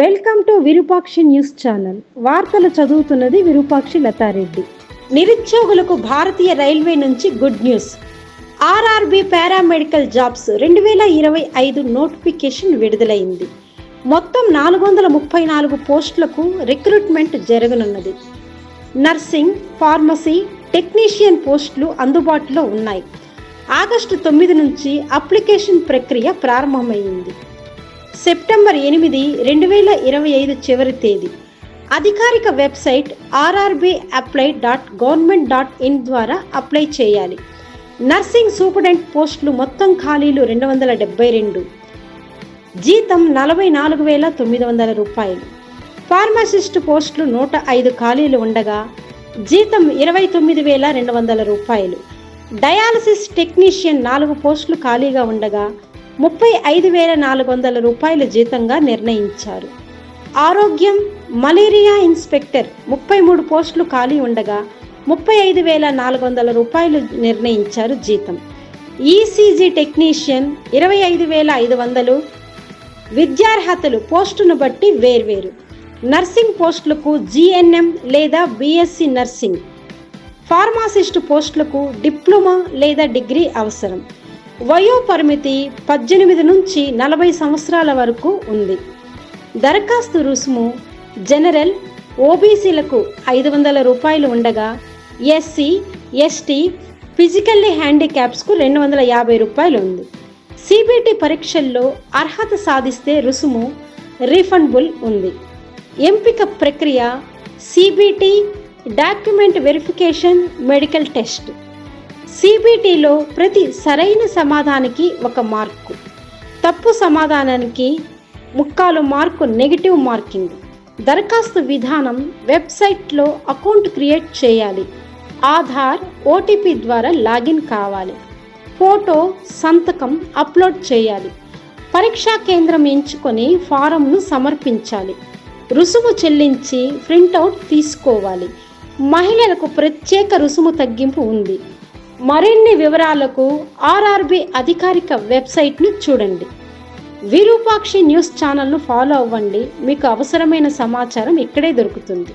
Welcome to Virupakshi news channel. వార్తలు చదువుతున్నది విరూపాక్షి లతారెడ్డి. నిరుద్యోగులకు భారతీయ రైల్వే నుంచి good news. RRB paramedical jobs రెండు వేల ఇరవై ఐదు నోటిఫికేషన్ విడుదలైంది. మొత్తం నాలుగు వందల ముప్పై నాలుగు పోస్టులకు రిక్రూట్మెంట్ జరగనున్నది. నర్సింగ్ ఫార్మసీ టెక్నీషియన్ పోస్టులు అందుబాటులో ఉన్నాయి. ఆగస్టు తొమ్మిది నుంచి అప్లికేషన్ ప్రక్రియ ప్రారంభమైంది. సెప్టెంబర్ ఎనిమిది రెండు వేల ఇరవై ఐదు చివరి తేదీ. అధికారిక website RRB apply dot government dot in ద్వారా అప్లై చేయాలి. నర్సింగ్ సూపరింటెండెంట్ పోస్టులు మొత్తం ఖాళీలు రెండు వందల డెబ్బై రెండు. జీతం నలభై నాలుగు వేల తొమ్మిది వందల రూపాయలు. ఫార్మసిస్ట్ పోస్టులు నూట ఐదు ఖాళీలు ఉండగా జీతం ఇరవై తొమ్మిది వేల రెండు వందల రూపాయలు. డయాలసిస్ టెక్నీషియన్ నాలుగు పోస్టులు ఖాళీగా ఉండగా ముప్పై ఐదు వేల నాలుగు వందల రూపాయల జీతంగా నిర్ణయించారు. ఆరోగ్యం మలేరియా ఇన్స్పెక్టర్ ముప్పై మూడు పోస్టులు ఖాళీ ఉండగా ముప్పై ఐదు వేల నాలుగు వందల రూపాయలు నిర్ణయించారు జీతం. ఈసీజీ టెక్నీషియన్ ఇరవై ఐదు వేల ఐదు వందలు విద్యార్హతలు పోస్టును బట్టి వేర్వేరు. నర్సింగ్ పోస్టులకు జిఎన్ఎం లేదా బీఎస్సీ నర్సింగ్. ఫార్మాసిస్ట్ పోస్టులకు డిప్లొమా లేదా డిగ్రీ అవసరం. వయో పరిమితి పద్దెనిమిది నుంచి నలభై సంవత్సరాల వరకు ఉంది. దరఖాస్తు రుసుము జనరల్ ఓబీసీలకు ఐదు వందల రూపాయలు ఉండగా ఎస్సీ ఎస్టీ ఫిజికల్లీ హ్యాండిక్యాప్స్కు రెండు వందల యాభై రూపాయలు ఉంది. సిబిటి పరీక్షల్లో అర్హత సాధిస్తే రుసుము రీఫండబుల్ ఉంది. ఎంపిక ప్రక్రియ CBT document verification medical test. సిబిటిలో ప్రతి సరైన సమాధానానికి ఒక మార్కు. తప్పు సమాధానానికి ముక్కాలు మార్కు నెగిటివ్ మార్కింగ్. దరఖాస్తు విధానం వెబ్సైట్లో అకౌంట్ క్రియేట్ చేయాలి. ఆధార్ ఓటీపీ ద్వారా లాగిన్ కావాలి. ఫోటో సంతకం అప్లోడ్ చేయాలి. పరీక్షా కేంద్రం ఎంచుకొని ఫారంను సమర్పించాలి. రుసుము చెల్లించి ప్రింటౌట్ తీసుకోవాలి. మహిళలకు ప్రత్యేక రుసుము తగ్గింపు ఉంది. మరిన్ని వివరాలకు ఆర్ఆర్బి అధికారిక వెబ్సైట్ను చూడండి. విరూపాక్షి న్యూస్ ఛానల్ను ఫాలో అవ్వండి. మీకు అవసరమైన సమాచారం ఇక్కడే దొరుకుతుంది.